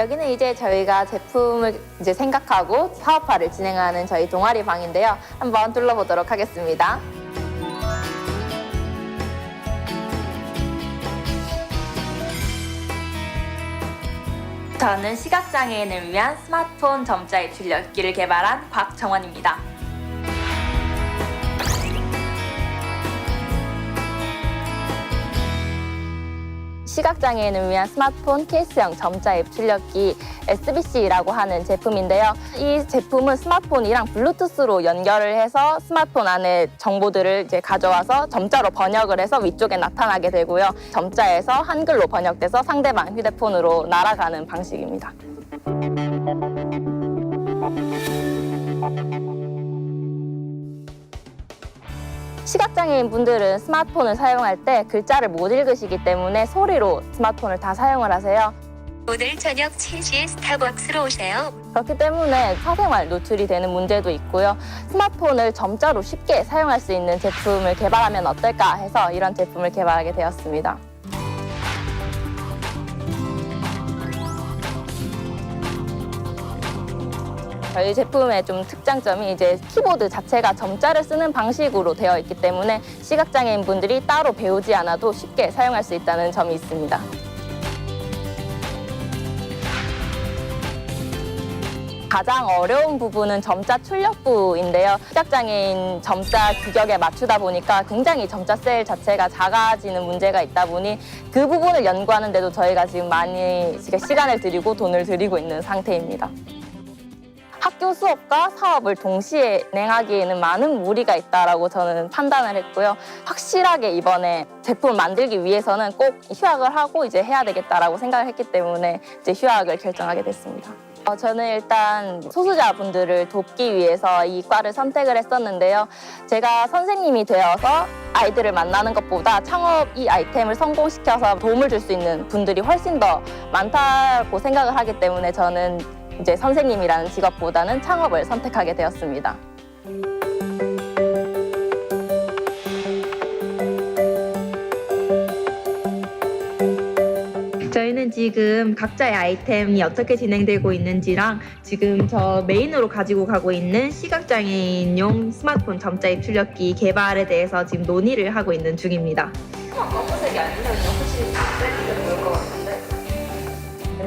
여기는 이제 저희가 제품을 이제 생각하고 사업화를 진행하는 저희 동아리 방인데요. 한번 둘러보도록 하겠습니다. 저는 시각장애인을 위한 스마트폰 점자 입출력기를 개발한 곽정원입니다. 시각장애인을 위한 스마트폰 케이스형 점자 입출력기 SBC라고 하는 제품인데요. 이 제품은 스마트폰이랑 블루투스로 연결을 해서 스마트폰 안에 정보들을 이제 가져와서 점자로 번역을 해서 위쪽에 나타나게 되고요. 점자에서 한글로 번역돼서 상대방 휴대폰으로 날아가는 방식입니다. 시각장애인 분들은 스마트폰을 사용할 때 글자를 못 읽으시기 때문에 소리로 스마트폰을 다 사용을 하세요. 오늘 저녁 7시에 스타벅스로 오세요. 그렇기 때문에 사생활 노출이 되는 문제도 있고요. 스마트폰을 점자로 쉽게 사용할 수 있는 제품을 개발하면 어떨까 해서 이런 제품을 개발하게 되었습니다. 저희 제품의 좀 특장점이 이제 키보드 자체가 점자를 쓰는 방식으로 되어 있기 때문에 시각장애인 분들이 따로 배우지 않아도 쉽게 사용할 수 있다는 점이 있습니다. 가장 어려운 부분은 점자 출력부인데요. 시각장애인 점자 규격에 맞추다 보니까 굉장히 점자 셀 자체가 작아지는 문제가 있다 보니 그 부분을 연구하는데도 저희가 지금 많이 시간을 들이고 돈을 들이고 있는 상태입니다. 학교 수업과 사업을 동시에 진행하기에는 많은 무리가 있다라고 저는 판단을 했고요. 확실하게 이번에 제품을 만들기 위해서는 꼭 휴학을 하고 이제 해야 되겠다라고 생각을 했기 때문에 이제 휴학을 결정하게 됐습니다. 어, 저는 일단 소수자분들을 돕기 위해서 이 과를 선택을 했었는데요. 제가 선생님이 되어서 아이들을 만나는 것보다 창업 이 아이템을 성공시켜서 도움을 줄 수 있는 분들이 훨씬 더 많다고 생각을 하기 때문에 저는 이제 선생님이라는 직업보다는 창업을 선택하게 되었습니다. 저희는 지금 각자의 아이템이 어떻게 진행되고 있는지랑 지금 저 메인으로 가지고 가고 있는 시각장애인용 스마트폰 점자 입출력기 개발에 대해서 지금 논의를 하고 있는 중입니다.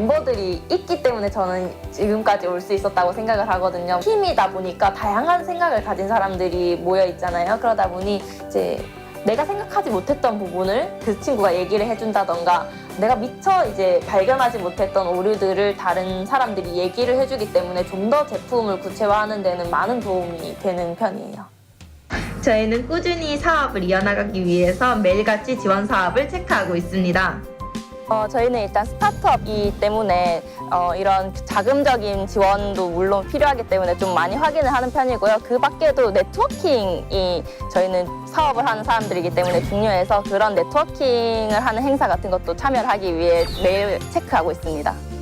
멤버들이 있기 때문에 저는 지금까지 올 수 있었다고 생각을 하거든요. 팀이다 보니까 다양한 생각을 가진 사람들이 모여 있잖아요. 그러다 보니 이제 내가 생각하지 못했던 부분을 그 친구가 얘기를 해준다던가 내가 미처 이제 발견하지 못했던 오류들을 다른 사람들이 얘기를 해주기 때문에 좀 더 제품을 구체화하는 데는 많은 도움이 되는 편이에요. 저희는 꾸준히 사업을 이어나가기 위해서 매일같이 지원 사업을 체크하고 있습니다. 어, 저희는 일단 스타트업이기 때문에 어, 이런 자금적인 지원도 물론 필요하기 때문에 좀 많이 확인을 하는 편이고요. 그 밖에도 네트워킹이 저희는 사업을 하는 사람들이기 때문에 중요해서 그런 네트워킹을 하는 행사 같은 것도 참여를 하기 위해 매일 체크하고 있습니다.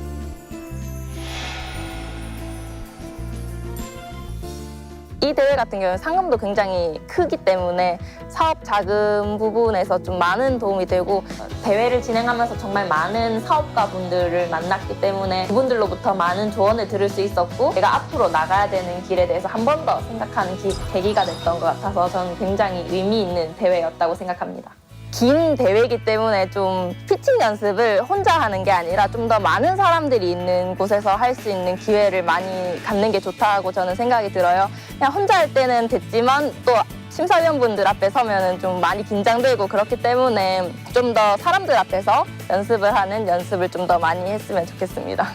이 대회 같은 경우는 상금도 굉장히 크기 때문에 사업 자금 부분에서 좀 많은 도움이 되고 대회를 진행하면서 정말 많은 사업가 분들을 만났기 때문에 그분들로부터 많은 조언을 들을 수 있었고 내가 앞으로 나가야 되는 길에 대해서 한 번 더 생각하는 기- 계기가 됐던 것 같아서 저는 굉장히 의미 있는 대회였다고 생각합니다. 긴 대회이기 때문에 좀 피칭 연습을 혼자 하는 게 아니라 좀 더 많은 사람들이 있는 곳에서 할 수 있는 기회를 많이 갖는 게 좋다고 저는 생각이 들어요. 그냥 혼자 할 때는 됐지만 또 심사위원분들 앞에 서면은 좀 많이 긴장되고 그렇기 때문에 좀 더 사람들 앞에서 연습을 하는 연습을 좀 더 많이 했으면 좋겠습니다.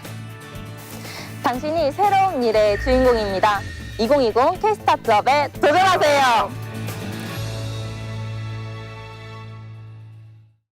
당신이 새로운 일의 주인공입니다. 2020 K스타트업에 도전하세요.